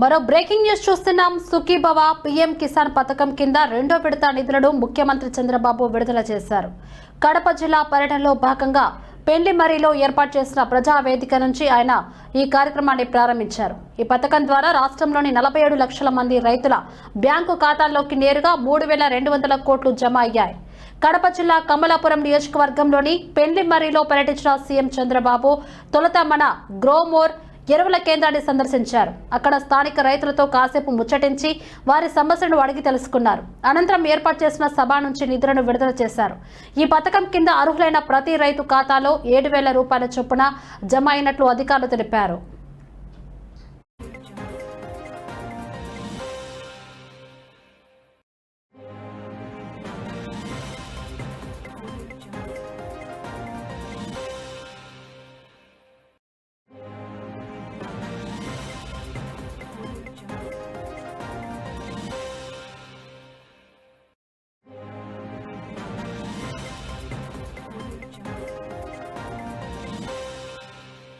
మరో breaking news చూస్తున్నాం. Sukhibhava PM Kisan పథకం కింద రెండో విడత నిధులను ముఖ్యమంత్రి చంద్రబాబు విడుదల చేశారు. కడప జిల్లా పర్యటనలో భాగంగా పెండ్లిమరిలో ఏర్పాటు చేసిన ప్రజా వేదిక నుంచి ఆయన ఈ కార్యక్రమాన్ని ప్రారంభించారు. ఈ పథకం ద్వారా రాష్ట్రంలోని నలభై ఏడు లక్షల మంది రైతుల బ్యాంకు ఖాతాల్లోకి నేరుగా మూడు వేల రెండు వందల కోట్లు జమ అయ్యాయి. కడప జిల్లా కమలాపురం నియోజకవర్గంలోని పెండ్లిమర్రిలో పర్యటించిన సీఎం చంద్రబాబు తొలుత మన గ్రోమోర్ ఎరువుల కేంద్రాన్ని సందర్శించారు. అక్కడ స్థానిక రైతులతో కాసేపు ముచ్చటించి వారి సమస్యను అడిగి తెలుసుకున్నారు. అనంతరం ఏర్పాటు చేసిన సభ నుంచి నిధులను విడుదల చేశారు. ఈ పథకం కింద అర్హులైన ప్రతి రైతు ఖాతాలో ఏడు వేల రూపాయల చొప్పున జమ అయినట్లు అధికారులు తెలిపారు.